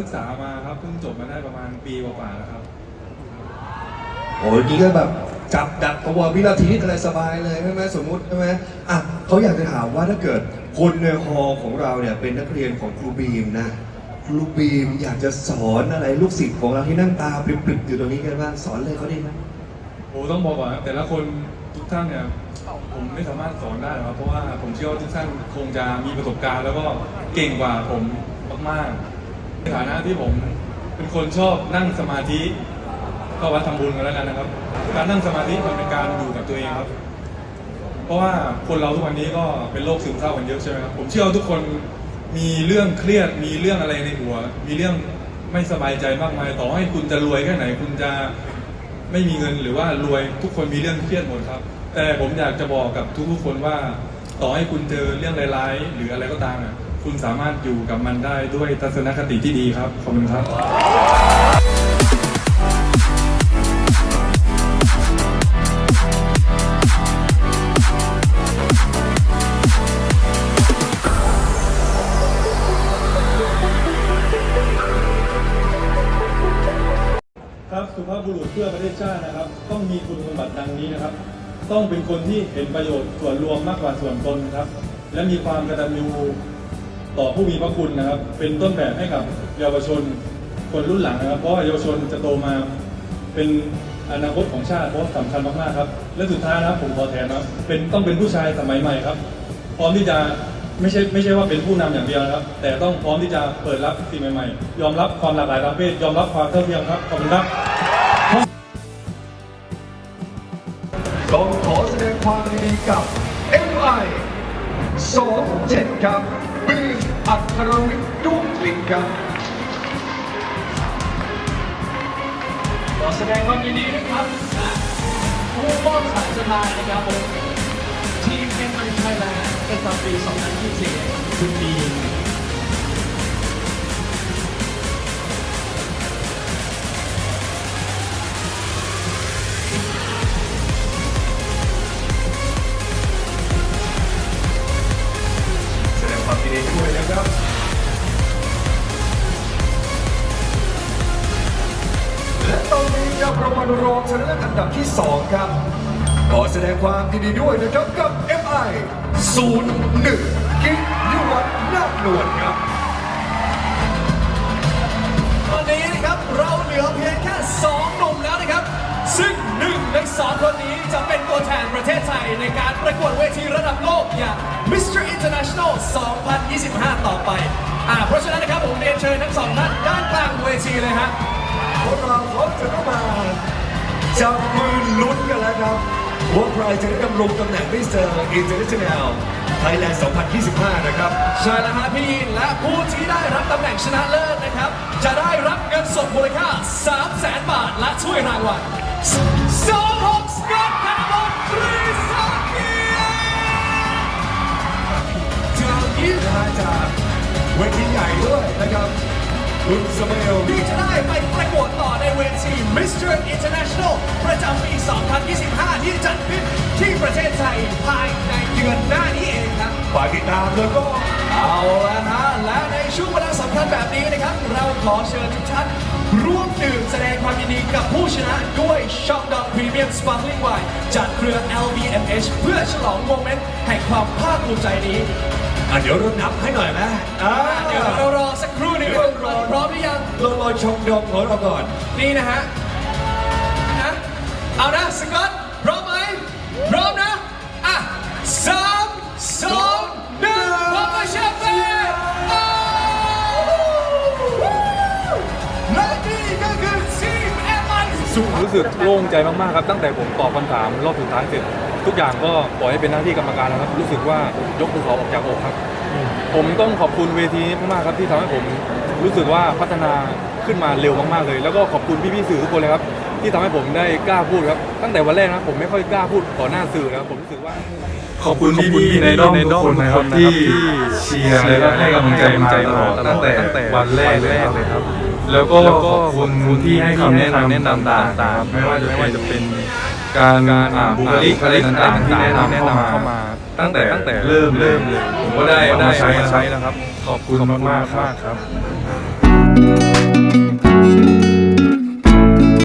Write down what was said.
ศึกษามาครับเพิ่งจบมาได้ประมาณปีกว่าๆแล้วครับโอ้ยนี่ก็แบบจับดักตัววินาทีนี้อะไรสบายเลยใช่ไหมสมมุติใช่ไหมอะเขาอยากจะถามว่าถ้าเกิดคนในฮอของเราเนี่ยเป็นนักเรียนของครูบีมนะครูบีมอยากจะสอนอะไรลูกศิษย์ของเราที่นั่งตาปริบๆอยู่ตรงนี้กันบ้างสอนเลยเขาได้ไหมโอ้ต้องบอกก่อนนะแต่ละคนทุกท่านเนี่ยผมไม่สามารถสอนได้หรอกครับเพราะว่าผมเชื่อว่าทุกท่านคงจะมีประสบการณ์ แล้วก็เก่งกว่าผมมากๆ ในฐานะที่ผมเป็นคนชอบนั่งสมาธิก็วัดทำบุญกันแล้วกันนะครับ การนั่งสมาธิมันเป็นการอยู่กับตัวเองครับ เพราะว่าคนเราทุกวันนี้ก็เป็นโรคซึมเศร้ากันเยอะใช่ไหมครับผมเชื่อว่าทุกคนมีเรื่องเครียดมีเรื่องอะไรในหัว มีเรื่องไม่สบายใจมากมาย ต่อให้คุณจะรวยแค่ไหน คุณจะไม่มีเงินหรือว่ารวยทุกคนมีเรื่องเครียดหมดครับ แต่ผมอยากจะบอกกับทุกๆคนว่า ต่อให้คุณเจอเรื่องร้ายๆหรืออะไรก็ตามอะ คุณสามารถอยู่กับมันได้ด้วยทัศนคติที่ดีครับ ขอบคุณครับ ครับสุภาพบุรุษเพื่อประเทศชาตินะครับ ต้องมีคุณสมบัติดังนี้นะครับ ต้องเป็นคนที่เห็นประโยชน์ส่วนรวมมากกว่าส่วนตนนะครับ และมีความกตัญญู ต่อผู้มีพระคุณนะครับ เป็นต้นแบบให้กับเยาวชนคนรุ่นหลังนะครับ เพราะว่าเยาวชนจะโตมาเป็นอนาคตของชาติเพราะสำคัญมากๆครับ และสุดท้ายนะครับผมขอแทนนะครับเป็นต้องเป็นผู้ชายสมัยใหม่ครับ พร้อมที่จะไม่ใช่ไม่ใช่ว่าเป็นผู้นำอย่างเดียวนะครับ แต่ต้องพร้อมที่จะเปิดรับสิ่งใหม่ๆ ยอมรับความหลากหลายทางเพศยอมรับความเท่าเทียมครับขอบคุณครับต้องขอแสดงความยินดีกับ MI 27 ครับ บีมอัครวิทย์ดุ้งกลิ่นครับขอแสดงความยินดีนะครับผู้มอบสายสไตล์นะครับทีมเอ็มไอไทยแลนด์ประจำปี 2024คุณดี รับเรามาดูรองชนะเลิศอันดับที่ 2 ครับ ขอแสดงความยินดีด้วยนะครับกับ MI 01กิ๊กยุวัฒน์นาคนวลครับ ตอนนี้นะครับเราเหลือเพียงแค่ 2 หนุ่มแล้วนะครับ ซึ่งหนึ่งในสองคนนี้จะเป็นตัวแทนประเทศไทยในการประกวดเวทีระดับโลกอย่าง Mr. International 2025 ต่อไปอ่าเพราะฉะนั้นนะครับผมเรียนเชิญทั้งสองท่านด้านกลางเวทีเลยฮะพวกเราเขา จะต้องมาจับมือลุ้นกันแล้วครับว่าใครจะได้ดำรงตำแหน่งมิสเตอร์อินเตอร์เนชั่นแนลไทยแลนด์ 2025 นะครับ ใช่แล้วฮะพี่ยินและผู้ที่ได้รับตำแหน่งชนะเลิศนะครับ จะได้รับเงินสดมูลค่า 3 0 0แสนบาท และช่วยรางวัลสองหกสกอตธนบุตรตรีสาเกียรติจากนี้นะฮะจากเวทีใหญ่ด้วยนะครับ คุณสมัยที่จะได้ไปประกวดต่อในเวที Mr. International ประจำปี 2025 ที่จัดขึ้นที่ประเทศไทยภายในเดือนหน้านี้เองครับฝากติดตามแล้วก็เอาละฮะและในช่วงเวลาสำคัญแบบนี้นะครับ เราขอเชิญทุกท่านร่วมดื่มแสดงความยินดีกับผู้ชนะด้วยช็อกดอกพรีเมียมสปาร์คลิ n งไวน์จากเครือ LVMH เพื่อฉลองโมเมนต์แห่งความภาคภูมิใจนี้อะเดี๋ยวเรานับให้หน่อยไหมอ่าเดี๋ยวเรารอสักครู่หนึงพร้อมหรือยัง เรารอชมดมของเราก่อน นี่นะฮะนะเอานะสกอตพร้อมไหมพร้อมนะ อะสามสองหนึ่งพร้อมกับแชมเปญอ้าวและนี่ก็คือทีมเอ็มไอรู้สึกโล่งใจมากๆครับ ตั้งแต่ผมตอบคำถามรอบสุดท้ายเสร็จ ทุกอย่างก็ปล่อยให้เป็นหน้าที่กรรมการแล้วครับ รู้สึกว่ายกภูเขาออกจากอกครับ ผมต้องขอบคุณเวทีนี้มากๆครับที่ทำให้ผม รู้สึกว่าพัฒนาขึ้นมาเร็วมากๆเลย แล้วก็ขอบคุณพี่ๆสื่อทุกคนเลยครับ ที่ทำให้ผมได้กล้าพูดครับ ตั้งแต่วันแรกนะผมไม่ค่อยกล้าพูดต่อหน้าสื่อนะครับผมรู้สึกว่า ขอบคุณพี่ๆในด้อมทุกคนนะครับที่เชียร์และให้กำลังใจมาตลอดตั้งแต่วันแรกเลยครับแล้วก็ขอบคุณที่ให้คำแนะนำแนะนำต่างๆไม่ว่าจะไม่ว่าจะเป็นการอ่าบุคลิกอะไรต่างๆที่แนะนำเข้ามา ตั้งแต่ตั้งแต่เริ่มเริ่มเลยผมก็ได้เอามาใช้ใช้นะครับ ขอบคุณมากๆครับ